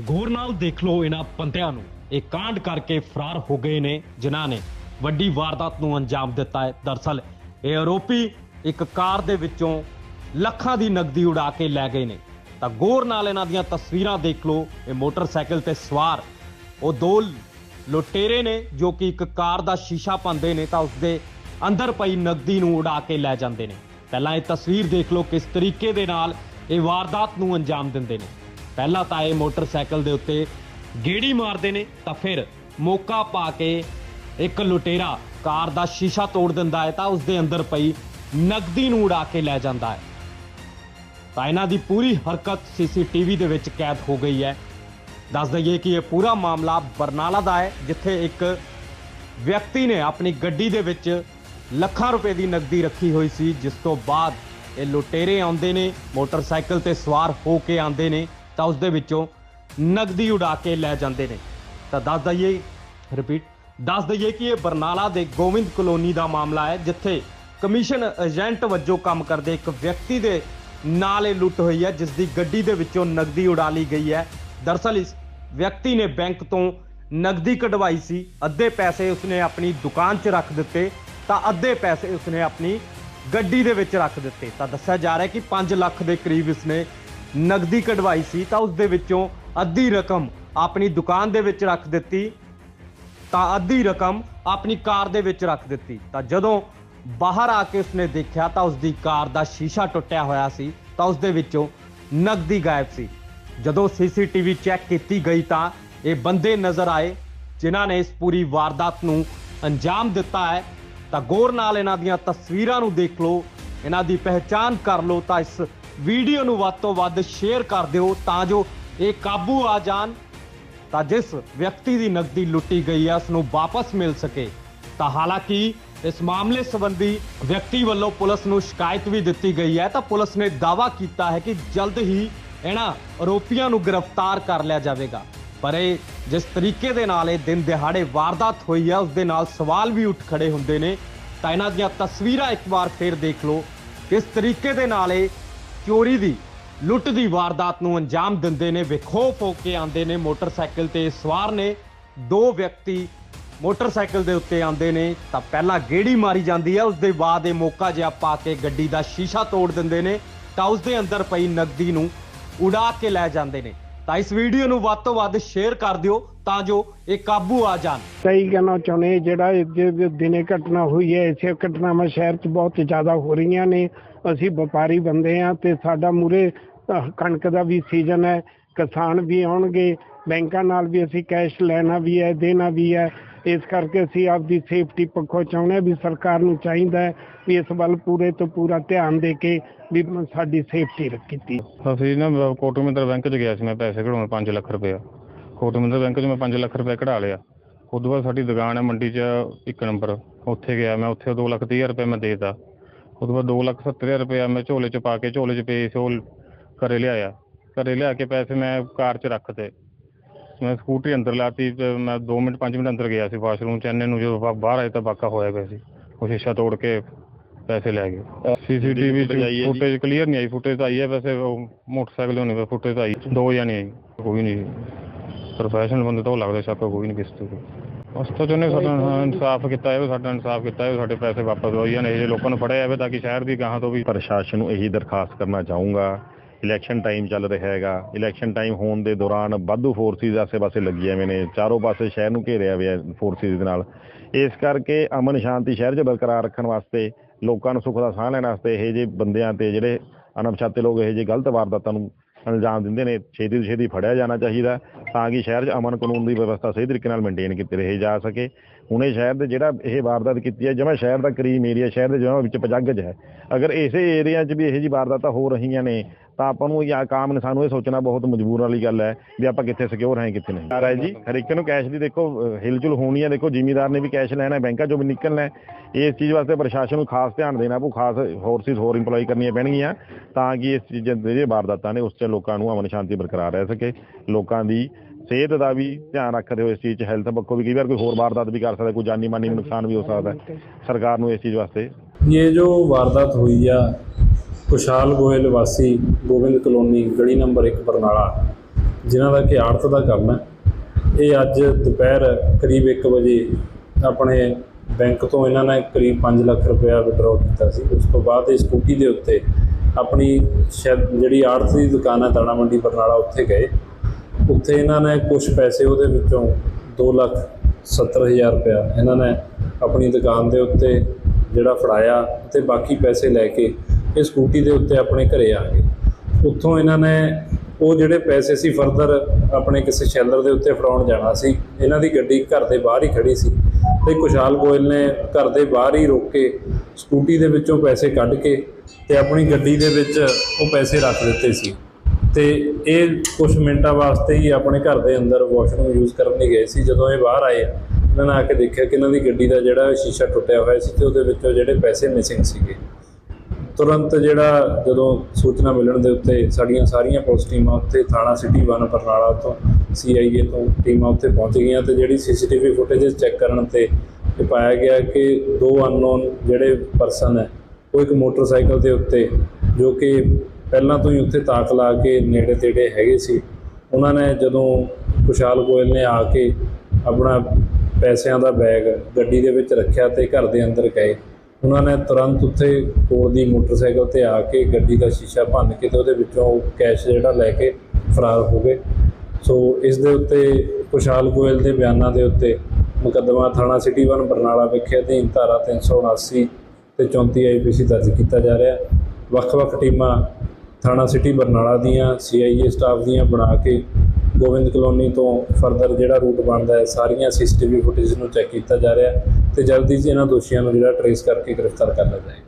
ਗੌਰ ਨਾਲ ਦੇਖ ਲਓ ਇਹਨਾਂ ਪੰਤਿਆਂ ਨੂੰ। ਇਹ ਕਾਂਡ ਕਰਕੇ ਫਰਾਰ ਹੋ ਗਏ ਨੇ ਜਿਨ੍ਹਾਂ ਨੇ ਵੱਡੀ ਵਾਰਦਾਤ ਨੂੰ ਅੰਜਾਮ ਦਿੱਤਾ ਹੈ। ਦਰਸਲ ਇਹ ਆਰੋਪੀ ਇੱਕ ਕਾਰ ਦੇ ਵਿੱਚੋਂ ਲੱਖਾਂ ਦੀ ਨਕਦੀ ਉਡਾ ਕੇ ਲੈ ਗਏ ਨੇ। ਤਾਂ ਗੌਰ ਨਾਲ ਇਹਨਾਂ ਦੀਆਂ ਤਸਵੀਰਾਂ ਦੇਖ ਲਓ। ਇਹ ਮੋਟਰਸਾਈਕਲ ਤੇ ਸਵਾਰ ਉਹ ਦੋ ਲੁਟੇਰੇ ਨੇ ਜੋ ਕਿ ਇੱਕ ਕਾਰ ਦਾ ਸ਼ੀਸ਼ਾ ਭੰਦੇ ਨੇ ਤਾਂ ਉਸਦੇ ਅੰਦਰ ਪਈ ਨਕਦੀ ਨੂੰ ਉਡਾ ਕੇ ਲੈ ਜਾਂਦੇ ਨੇ। ਪਹਿਲਾਂ ਇਹ ਤਸਵੀਰ ਦੇਖ ਲਓ ਕਿਸ ਤਰੀਕੇ ਦੇ ਨਾਲ ਇਹ ਵਾਰਦਾਤ ਨੂੰ ਅੰਜਾਮ ਦਿੰਦੇ ਨੇ। ਪਹਿਲਾਂ ਤਾਂ ਇਹ ਮੋਟਰਸਾਈਕਲ ਦੇ ਉੱਤੇ ਗੇੜੀ ਮਾਰਦੇ ਨੇ, ਤਾਂ ਫਿਰ ਮੌਕਾ ਪਾ ਕੇ ਇੱਕ ਲੁਟੇਰਾ ਕਾਰ ਦਾ ਸ਼ੀਸ਼ਾ ਤੋੜ ਦਿੰਦਾ ਹੈ, ਤਾਂ ਉਸਦੇ ਅੰਦਰ ਪਈ ਨਕਦੀ ਨੂੰ ਉਡਾ ਕੇ ਲੈ ਜਾਂਦਾ ਹੈ। ਤਾਂ ਇਹਨਾਂ ਦੀ ਪੂਰੀ ਹਰਕਤ ਸੀਸੀਟੀਵੀ ਦੇ ਵਿੱਚ ਕੈਦ ਹੋ ਗਈ ਹੈ। ਦੱਸ ਦਈਏ ਕਿ ਇਹ ਪੂਰਾ ਮਾਮਲਾ ਬਰਨਾਲਾ ਦਾ ਹੈ, ਜਿੱਥੇ ਇੱਕ ਵਿਅਕਤੀ ਨੇ ਆਪਣੀ ਗੱਡੀ ਦੇ ਵਿੱਚ ਲੱਖਾਂ ਰੁਪਏ ਦੀ ਨਕਦੀ ਰੱਖੀ ਹੋਈ ਸੀ, ਜਿਸ ਤੋਂ ਬਾਅਦ ਇਹ ਲੁਟੇਰੇ ਆਉਂਦੇ ਨੇ, ਮੋਟਰਸਾਈਕਲ ਤੇ ਸਵਾਰ ਹੋ ਕੇ ਆਉਂਦੇ ਨੇ। ਤਾਂ ਉਸ ਦੇ ਵਿੱਚੋਂ ਨਕਦੀ ਉਡਾ ਕੇ ਲੈ ਜਾਂਦੇ ਨੇ। ਤਾਂ ਦੱਸ ਦਈਏ ਰਿਪੀਟ ਦੱਸ ਦਈਏ ਕਿ ਇਹ ਬਰਨਾਲਾ ਦੇ ਗੋਵਿੰਦ ਕਲੋਨੀ ਦਾ ਮਾਮਲਾ ਹੈ, ਜਿੱਥੇ ਕਮਿਸ਼ਨ ਏਜੰਟ ਵਜੋਂ ਕੰਮ ਕਰਦੇ ਇੱਕ ਵਿਅਕਤੀ ਦੇ ਨਾਲ ਇਹ ਲੁੱਟ ਹੋਈ ਹੈ ਜਿਸ ਦੀ ਗੱਡੀ ਦੇ ਵਿੱਚੋਂ ਨਕਦੀ ਉਡਾ ਲਈ ਗਈ ਹੈ। ਦਰਸਲ ਇਸ ਵਿਅਕਤੀ ਨੇ ਬੈਂਕ ਤੋਂ ਨਕਦੀ ਕਢਵਾਈ ਸੀ, ਅੱਧੇ ਪੈਸੇ ਉਸਨੇ ਆਪਣੀ ਦੁਕਾਨ 'ਚ ਰੱਖ ਦਿੱਤੇ, ਤਾਂ ਅੱਧੇ ਪੈਸੇ ਉਸਨੇ ਆਪਣੀ ਗੱਡੀ ਦੇ ਵਿੱਚ ਰੱਖ ਦਿੱਤੇ। ਤਾਂ ਦੱਸਿਆ ਜਾ ਰਿਹਾ ਕਿ 5 ਲੱਖ ਦੇ ਕਰੀਬ ਇਸਨੇ ਨਕਦੀ ਕਢਵਾਈ ਸੀ ਤਾਂ ਉਸ ਦੇ ਵਿੱਚੋਂ ਅੱਧੀ ਰਕਮ ਆਪਣੀ ਦੁਕਾਨ ਦੇ ਵਿੱਚ ਰੱਖ ਦਿੱਤੀ, ਤਾਂ ਅੱਧੀ ਰਕਮ ਆਪਣੀ ਕਾਰ ਦੇ ਵਿੱਚ ਰੱਖ ਦਿੱਤੀ। ਤਾਂ ਜਦੋਂ ਬਾਹਰ ਆ ਕੇ ਉਸਨੇ ਦੇਖਿਆ ਤਾਂ ਉਸ ਦੀ ਕਾਰ ਦਾ ਸ਼ੀਸ਼ਾ ਟੁੱਟਿਆ ਹੋਇਆ ਸੀ, ਤਾਂ ਉਸ ਦੇ ਵਿੱਚੋਂ ਨਕਦੀ ਗਾਇਬ ਸੀ। ਜਦੋਂ ਸੀਸੀਟੀਵੀ ਚੈੱਕ ਕੀਤੀ ਗਈ ਤਾਂ ਇਹ ਬੰਦੇ ਨਜ਼ਰ ਆਏ, ਜਿਨ੍ਹਾਂ ਨੇ ਇਸ ਪੂਰੀ ਵਾਰਦਾਤ ਨੂੰ ਅੰਜਾਮ ਦਿੱਤਾ ਹੈ। ਤਾਂ ਗੌਰ ਨਾਲ ਇਹਨਾਂ ਦੀਆਂ ਤਸਵੀਰਾਂ ਨੂੰ ਦੇਖ ਲਓ ਇਹਨਾਂ ਦੀ ਪਹਿਚਾਣ ਕਰ ਲਓ ਤਾਂ ਇਸ ਵੀਡੀਓ ਨੂੰ ਵੱਧ ਤੋਂ ਵੱਧ ਸ਼ੇਅਰ ਕਰ ਦਿਓ ਤਾਂ ਜੋ ਇਹ ਕਾਬੂ ਆ ਜਾਣ। ਤਾਂ ਜਿਸ ਵਿਅਕਤੀ ਦੀ ਨਕਦੀ ਲੁੱਟੀ ਗਈ ਹੈ ਉਸ ਨੂੰ ਵਾਪਸ ਮਿਲ ਸਕੇ। ਤਾਂ ਹਾਲਾਂਕਿ ਇਸ ਮਾਮਲੇ ਸੰਬੰਧੀ ਵਿਅਕਤੀ ਵੱਲੋਂ ਪੁਲਿਸ ਨੂੰ ਸ਼ਿਕਾਇਤ ਵੀ ਦਿੱਤੀ ਗਈ ਹੈ। ਤਾਂ ਪੁਲਿਸ ਨੇ ਦਾਅਵਾ ਕੀਤਾ ਹੈ ਕਿ ਜਲਦ ਹੀ ਇਹਨਾਂ ਆਰੋਪੀਆਂ ਨੂੰ ਗ੍ਰਿਫਤਾਰ ਕਰ ਲਿਆ ਜਾਵੇਗਾ। ਪਰ ਇਹ ਜਿਸ ਤਰੀਕੇ ਦੇ ਨਾਲ ਇਹ ਦਿਨ ਦਿਹਾੜੇ ਵਾਰਦਾਤ ਹੋਈ ਹੈ, ਉਸ ਦੇ ਨਾਲ ਸਵਾਲ ਵੀ ਉੱਠ ਖੜੇ ਹੁੰਦੇ ਨੇ। ਤਾਂ ਇਹਨਾਂ ਦੀਆਂ ਤਸਵੀਰਾਂ ਇੱਕ ਵਾਰ ਫੇਰ ਦੇਖ ਲਓ। ਕਿਸ ਤਰੀਕੇ ਦੇ ਨਾਲ ਇਹ ਚੋਰੀ ਦੀ, ਲੁੱਟ ਦੀ ਵਾਰਦਾਤ ਨੂੰ ਅੰਜਾਮ ਦਿੰਦੇ ਨੇ ਵਿਖੋਫ ਹੋ ਕੇ ਆਉਂਦੇ ਨੇ ਮੋਟਰਸਾਈਕਲ ਤੇ ਸਵਾਰ ਨੇ। ਦੋ ਵਿਅਕਤੀ ਮੋਟਰਸਾਈਕਲ ਦੇ ਉੱਤੇ ਆਉਂਦੇ ਨੇ, ਤਾਂ ਪਹਿਲਾਂ ਗੇੜੀ ਮਾਰੀ ਜਾਂਦੀ ਹੈ, ਉਸ ਦੇ ਬਾਅਦ ਇਹ ਮੌਕਾ ਜਿਹਾ ਪਾ ਕੇ ਗੱਡੀ ਦਾ ਸ਼ੀਸ਼ਾ ਤੋੜ ਦਿੰਦੇ ਨੇ, ਤਾਂ ਉਸ ਦੇ ਅੰਦਰ ਪਈ ਨਕਦੀ ਨੂੰ ਉਡਾ ਕੇ ਲੈ ਜਾਂਦੇ ਨੇ। ਤਾਂ ਇਸ ਵੀਡੀਓ ਨੂੰ ਵੱਧ ਤੋਂ ਵੱਧ ਸ਼ੇਅਰ ਕਰ ਦਿਓ ਤਾਂ ਜੋ ਇਹ ਕਾਬੂ ਆ ਜਾਣ। ਸਹੀ ਕਹਿਣਾ ਚਾਹੁੰਦੇ ਜਿਹੜਾ ਇਹ ਦਿਨੇ ਘਟਨਾ ਹੋਈ ਹੈ, ਇਸੇ ਘਟਨਾਵਾਂ ਸ਼ਹਿਰ 'ਚ ਬਹੁਤ ਜ਼ਿਆਦਾ ਹੋ ਰਹੀਆਂ ਨੇ। ਅਸੀਂ ਵਪਾਰੀ ਬੰਦੇ ਆ ਤੇ ਸਾਡਾ ਮੂਰੇ ਕਣਕ ਦਾ ਵੀ ਸੀਜ਼ਨ ਹੈ, ਕਿਸਾਨ ਵੀ ਆਉਣਗੇ, ਬੈਂਕਾਂ ਨਾਲ ਵੀ ਅਸੀਂ ਕੈਸ਼ ਲੈਣਾ ਵੀ ਹੈ, ਦੇਣਾ ਵੀ ਹੈ। ਇਸ ਕਰਕੇ ਅਸੀਂ ਆਪਦੀ ਸੇਫਟੀ ਪੱਖੋਂ ਚਾਹੁੰਦੇ ਹਾਂ ਵੀ ਸਰਕਾਰ ਨੂੰ ਚਾਹੀਦਾ ਹੈ ਵੀ ਇਸ ਵੱਲ ਪੂਰੇ ਤੋਂ ਪੂਰਾ ਧਿਆਨ ਦੇ ਕੇ ਵੀ ਸਾਡੀ ਸੇਫਟੀ ਕੀਤੀ ਅਸੀਂ ਨਾ ਕੋਟਮਿੰਦਰ ਬੈਂਕ 'ਚ ਗਿਆ ਸੀ ਮੈਂ ਪੈਸੇ ਕਢਾਉਣ 5 ਲੱਖ ਰੁਪਇਆ। ਕੋਟਮਿੰਦਰ ਬੈਂਕ 'ਚ ਮੈਂ 5 ਲੱਖ ਰੁਪਇਆ ਕਢਾ ਲਿਆ। ਉਸ ਤੋਂ ਬਾਅਦ ਸਾਡੀ ਦੁਕਾਨ ਹੈ ਮੰਡੀ 'ਚ ਇੱਕ ਨੰਬਰ। ਉੱਥੇ ਗਿਆ ਮੈਂ, ਉੱਥੇ 2 ਲੱਖ 30 ਰੁਪਏ ਮੈਂ ਦੇਤਾ ਉਸ ਤੋਂ ਬਾਅਦ 2 ਲੱਖ 70 ਹਜ਼ਾਰ ਰੁਪਇਆ ਮੈਂ ਝੋਲੇ 'ਚ ਪਾ ਕੇ, ਝੋਲੇ 'ਚ ਪਏ ਸੀ ਉਹ ਘਰੇ ਲਿਆਇਆ। ਘਰੇ ਲਿਆ ਕੇ ਪੈਸੇ ਮੈਂ ਕਾਰ 'ਚ ਰੱਖਤੇ ਮੈਂ ਸਕੂਟਰੀ ਅੰਦਰ ਲਾਤੀ ਤੇ ਮੈਂ 2 ਮਿੰਟ 5 ਮਿੰਟ ਅੰਦਰ ਗਿਆ ਸੀ ਵਾਸ਼ਰੂਮ 'ਚ ਇੰਨੇ ਨੂੰ ਜਦੋਂ ਬਾ- ਬਾਹਰ ਆਏ ਤਾਂ ਵਾਕਾ ਹੋਇਆ ਪਿਆ ਸੀ। ਉਹ ਸ਼ੀਸ਼ਾ ਤੋੜ ਕੇ ਪੈਸੇ ਲੈ ਗਏ। ਸੀਸੀਟੀਵੀ ਫੁਟੇਜ ਕਲੀਅਰ ਨਹੀਂ ਆਈ ਫੁਟੇਜ ਤਾਂ ਆਈ ਹੈ ਵੈਸੇ ਉਹ ਮੋਟਰਸਾਈਕਲ ਹੋਣੇ ਵੇ ਫੁਟੇਜ ਤਾਂ ਆਈ। ਦੋ ਜਾਂ ਨਹੀਂ ਆਈ ਕੋਈ ਨਹੀਂ ਪ੍ਰੋਫੈਸ਼ਨਲ ਬੰਦੇ ਤਾਂ ਉਹ ਲੱਗਦਾ ਸ਼ੱਕ ਕੋਈ ਨਹੀਂ ਕਿਸੇ ਤੇ। ਉਸ ਤੋਂ ਚਾਹੁੰਦੇ ਸਾਡਾ ਇਨਸਾਫ ਕੀਤਾ ਜਾਵੇ ਸਾਡਾ ਇਨਸਾਫ ਕੀਤਾ ਜਾਵੇ ਸਾਡੇ ਪੈਸੇ ਵਾਪਸ ਹੋਈ ਜਾਣ ਇਹ ਲੋਕਾਂ ਨੂੰ ਫੜਿਆ ਜਾਵੇ ਤਾਂ ਕਿ ਸ਼ਹਿਰ ਦੀ ਗਾਹਾਂ ਤੋਂ ਵੀ ਪ੍ਰਸ਼ਾਸਨ ਨੂੰ ਇਹੀ ਦਰਖਾਸਤ ਕਰਨਾ ਚਾਹੂੰਗਾ ਇਲੈਕਸ਼ਨ ਟਾਈਮ ਚੱਲ ਰਿਹਾ ਹੈਗਾ। ਇਲੈਕਸ਼ਨ ਟਾਈਮ ਹੋਣ ਦੇ ਦੌਰਾਨ ਵਾਧੂ ਫੋਰਸਿਸ ਆਸੇ-ਪਾਸੇ ਲੱਗੀਆਂ ਹੋਏ ਨੇ। ਚਾਰੋਂ ਪਾਸੇ ਸ਼ਹਿਰ ਨੂੰ ਘੇਰਿਆ ਹੋਇਆ ਫੋਰਸਿਸ ਦੇ ਨਾਲ। ਇਸ ਕਰਕੇ ਅਮਨ ਸ਼ਾਂਤੀ ਸ਼ਹਿਰ 'ਚ ਬਰਕਰਾਰ ਰੱਖਣ ਵਾਸਤੇ, ਲੋਕਾਂ ਨੂੰ ਸੁੱਖ ਦਾ ਸਾਹ ਲੈਣ ਵਾਸਤੇ ਇਹ ਜਿਹੇ ਬੰਦਿਆਂ ਤੇ ਜਿਹੜੇ ਅਣਪਛਾਤੇ ਲੋਕ, ਇਹ ਜਿਹੇ ਗਲਤ ਵਾਰਦਾਤਾਂ ਨੂੰ ਅੰਜਾਮ ਦਿੰਦੇ ਨੇ, ਛੇਤੀ ਤੋਂ ਛੇਤੀ ਫੜਿਆ ਜਾਣਾ ਚਾਹੀਦਾ ਤਾਂ ਕਿ ਸ਼ਹਿਰ 'ਚ ਅਮਨ ਕਾਨੂੰਨ ਦੀ ਵਿਵਸਥਾ ਸਹੀ ਤਰੀਕੇ ਨਾਲ ਮੇਨਟੇਨ ਕੀਤੀ ਰਹੇ ਜਾ ਸਕੇ। ਹੁਣੇ ਸ਼ਹਿਰ ਦੇ ਜਿਹੜਾ ਇਹ ਵਾਰਦਾਤ ਕੀਤੀ ਹੈ ਜਿਵੇਂ ਸ਼ਹਿਰ ਦਾ ਕਰੀਮ ਏਰੀਆ ਸ਼ਹਿਰ ਦੇ ਜਿਵੇਂ ਵਿੱਚ ਪਜੱਗਜ ਹੈ। ਅਗਰ ਇਸੇ ਏਰੀਆ 'ਚ ਵੀ ਇਹੋ ਜਿਹੀ ਵਾਰਦਾਤਾਂ ਹੋ ਰਹੀਆਂ ਨੇ ਤਾਂ ਆਪਾਂ ਨੂੰ ਜਾਂ ਕਾਮ ਇਨਸਾਨ ਨੂੰ ਇਹ ਸੋਚਣਾ ਬਹੁਤ ਮਜਬੂਰ ਵਾਲੀ ਗੱਲ ਹੈ ਵੀ ਆਪਾਂ ਕਿੱਥੇ ਸਿਕਿਉਰ ਹਾਂ, ਕਿੱਥੇ ਨਹੀਂ। ਆ ਜੀ, ਹਰ ਇੱਕ ਨੂੰ ਕੈਸ਼ ਦੀ ਦੇਖੋ ਹਿਲਜੁਲ ਹੋਣੀ ਹੈ। ਦੇਖੋ, ਜ਼ਿਮੀਦਾਰ ਨੇ ਵੀ ਕੈਸ਼ ਲੈਣਾ ਬੈਂਕਾਂ ਚੋਂ ਵੀ ਨਿਕਲਣਾ ਇਸ ਚੀਜ਼ ਵਾਸਤੇ ਪ੍ਰਸ਼ਾਸਨ ਨੂੰ ਖਾਸ ਧਿਆਨ ਦੇਣਾ ਪਊ, ਖਾਸ ਫੋਰਸਿਸ ਹੋਰ ਇੰਪਲੋਈ ਕਰਨੀਆਂ ਪੈਣਗੀਆਂ, ਤਾਂ ਕਿ ਇਸ ਚੀਜ਼ਾਂ ਦੇ ਵਾਰਦਾਤਾਂ ਨੇ, ਉਸ 'ਚ ਲੋਕਾਂ ਨੂੰ ਅਮਨ ਸ਼ਾਂਤੀ ਬਰਕਰਾਰ ਰਹਿ ਸਕੇ। ਲੋਕਾਂ ਦੀ ਸਿਹਤ ਦਾ ਵੀ ਧਿਆਨ ਰੱਖਦੇ ਹੋ ਇਸ ਚੀਜ਼ 'ਚ ਹੈਲਥ ਪੱਖੋਂ ਵੀ ਕਈ ਵਾਰ ਕੋਈ ਹੋਰ ਵਾਰਦਾਤ ਵੀ ਕਰ ਸਕਦਾ, ਕੋਈ ਜਾਨੀ ਮਾਨੀ ਨੁਕਸਾਨ ਵੀ ਹੋ ਸਕਦਾ ਸਰਕਾਰ ਨੂੰ ਇਸ ਚੀਜ਼ ਵਾਸਤੇ ਇਹ ਜੋ ਵਾਰਦਾਤ ਹੋਈ ਆ ਖੁਸ਼ਹਾਲ ਗੋਇਲ ਵਾਸੀ ਗੋਬਿੰਦ ਕਲੋਨੀ ਗਲੀ ਨੰਬਰ 1 ਬਰਨਾਲਾ, ਜਿਨ੍ਹਾਂ ਦਾ ਕਿ ਆੜਤ ਦਾ ਕੰਮ ਹੈ। ਇਹ ਅੱਜ ਦੁਪਹਿਰ ਕਰੀਬ 1 ਵਜੇ ਆਪਣੇ ਬੈਂਕ ਤੋਂ ਇਹਨਾਂ ਨੇ ਕਰੀਬ 5 ਲੱਖ ਰੁਪਇਆ ਵਿਡਰਾਅ ਕੀਤਾ ਸੀ। ਉਸ ਤੋਂ ਬਾਅਦ ਇਹ ਸਕੂਟੀ ਦੇ ਉੱਤੇ ਆਪਣੀ ਸ਼ਾਇਦ ਜਿਹੜੀ ਆੜਤ ਦੀ ਦੁਕਾਨ ਹੈ, ਦਾਣਾ ਮੰਡੀ ਬਰਨਾਲਾ, ਉੱਥੇ ਗਏ। ਉੱਥੇ ਇਹਨਾਂ ਨੇ ਕੁਝ ਪੈਸੇ ਉਹਦੇ ਵਿੱਚੋਂ 2 ਲੱਖ 70000 ਰੁਪਇਆ ਇਹਨਾਂ ਨੇ ਆਪਣੀ ਦੁਕਾਨ ਦੇ ਉੱਤੇ ਜਿਹੜਾ ਫੜਾਇਆ ਤੇ ਬਾਕੀ ਪੈਸੇ ਲੈ ਕੇ ਇਹ ਸਕੂਟੀ ਦੇ ਉੱਤੇ ਆਪਣੇ ਘਰੇ ਆ ਗਏ। ਉੱਥੋਂ ਇਹਨਾਂ ਨੇ ਉਹ ਜਿਹੜੇ ਪੈਸੇ ਸੀ ਫਰਦਰ ਆਪਣੇ ਕਿਸੇ ਸ਼ੈਲਰ ਦੇ ਉੱਤੇ ਫੜਾਉਣ ਜਾਣਾ ਸੀ। ਇਹਨਾਂ ਦੀ ਗੱਡੀ ਘਰ ਦੇ ਬਾਹਰ ਹੀ ਖੜੀ ਸੀ ਤੇ ਕੁਸ਼ਾਲ ਗੋਇਲ ਨੇ ਘਰ ਦੇ ਬਾਹਰ ਹੀ ਰੋਕ ਕੇ ਸਕੂਟੀ ਦੇ ਵਿੱਚੋਂ ਪੈਸੇ ਕੱਢ ਕੇ ਤੇ ਆਪਣੀ ਗੱਡੀ ਦੇ ਵਿੱਚ ਉਹ ਪੈਸੇ ਰੱਖ ਦਿੱਤੇ ਸੀ। ਤੇ ਇਹ ਕੁਝ ਮਿੰਟਾਂ ਵਾਸਤੇ ਹੀ ਆਪਣੇ ਘਰ ਦੇ ਅੰਦਰ ਵਾਸ਼ਰੂਮ ਯੂਜ਼ ਕਰਨ ਲਈ ਗਏ ਸੀ। ਜਦੋਂ ਇਹ ਬਾਹਰ ਆਏ, ਇਹਨਾਂ ਨੇ ਆ ਕੇ ਦੇਖਿਆ ਕਿ ਇਹਨਾਂ ਦੀ ਗੱਡੀ ਦਾ ਜਿਹੜਾ ਸ਼ੀਸ਼ਾ ਟੁੱਟਿਆ ਹੋਇਆ ਸੀ ਤੇ ਉਹਦੇ ਵਿੱਚੋਂ ਜਿਹੜੇ ਪੈਸੇ ਮਿਸਿੰਗ ਸੀਗੇ। ਤੁਰੰਤ ਜਿਹੜਾ ਜਦੋਂ ਸੂਚਨਾ ਮਿਲਣ ਦੇ ਉੱਤੇ ਸਾਡੀਆਂ ਸਾਰੀਆਂ ਪੁਲਿਸ ਟੀਮਾਂ ਉੱਤੇ ਥਾਣਾ ਸਿਟੀ 1 ਬਰਨਾਲਾ ਤੋਂ ਸੀਆਈਏ ਤੋਂ ਟੀਮਾਂ ਉੱਤੇ ਪਹੁੰਚ ਗਈਆਂ ਤੇ ਜਿਹੜੀ ਸੀਸੀਟੀਵੀ ਫੁਟੇजेस ਚੈੱਕ ਕਰਨ ਤੇ ਇਹ ਪਾਇਆ ਗਿਆ ਕਿ ਦੋ ਅਨਨੋਨ ਜਿਹੜੇ ਪਰਸਨ ਹੈ, ਉਹ ਇੱਕ ਮੋਟਰਸਾਈਕਲ ਦੇ ਉੱਤੇ ਜੋ ਕਿ ਪਹਿਲਾਂ ਤੋਂ ਹੀ ਉੱਥੇ ਤਾਕ ਲਾ ਕੇ ਨੇੜੇ ਤੇੜੇ ਹੈਗੇ ਸੀ। ਉਹਨਾਂ ਨੇ ਜਦੋਂ ਕੁਸ਼ਾਲ ਗੋਇਲ ਨੇ ਆ ਕੇ ਆਪਣਾ ਪੈਸਿਆਂ ਦਾ ਬੈਗ ਗੱਡੀ ਦੇ ਵਿੱਚ ਰੱਖਿਆ ਤੇ ਘਰ ਦੇ ਅੰਦਰ ਗਏ। ਉਹਨਾਂ ਨੇ ਤੁਰੰਤ ਉੱਥੇ ਕੋਲ ਦੀ ਮੋਟਰਸਾਈਕਲ ਤੇ ਆ ਕੇ ਗੱਡੀ ਦਾ ਸ਼ੀਸ਼ਾ ਭੰਨ ਕੇ ਤੇ ਉਹਦੇ ਵਿੱਚੋਂ ਕੈਸ਼ ਜਿਹੜਾ ਲੈ ਕੇ ਫਰਾਰ ਹੋ ਗਏ ਸੋ ਇਸ ਦੇ ਉੱਤੇ ਕੁਸ਼ਾਲ ਗੋਇਲ ਦੇ ਬਿਆਨਾਂ ਦੇ ਉੱਤੇ ਮੁਕੱਦਮਾ ਥਾਣਾ ਸਿਟੀ 1 ਬਰਨਾਲਾ ਵਿਖੇ ਅਧੀਨ ਧਾਰਾ 379 ਤੇ 34 ਆਈਪੀਸੀ ਦਰਜ ਕੀਤਾ ਜਾ ਰਿਹਾ ਹੈ। ਵੱਖ-ਵੱਖ ਟੀਮਾਂ ਥਾਣਾ ਸਿਟੀ ਬਰਨਾਲਾ ਦੀਆਂ, ਸੀਆਈਏ ਸਟਾਫ ਦੀਆਂ ਬਣਾ ਕੇ ਗੋਬਿੰਦ ਕਲੋਨੀ ਤੋਂ ਫਰਦਰ ਜਿਹੜਾ ਰੂਟ ਬਣਦਾ ਹੈ, ਸਾਰੀਆਂ ਸੀਸੀਟੀਵੀ ਫੁਟੇਜ ਨੂੰ ਚੈੱਕ ਕੀਤਾ ਜਾ ਰਿਹਾ ਹੈ ਤੇ ਜਲਦੀ ਹੀ ਇਹਨਾਂ ਦੋਸ਼ੀਆਂ ਨੂੰ ਜਿਹੜਾ ਟਰੇਸ ਕਰਕੇ ਗ੍ਰਿਫਤਾਰ ਕਰ ਲਿਆ ਜਾਏਗਾ।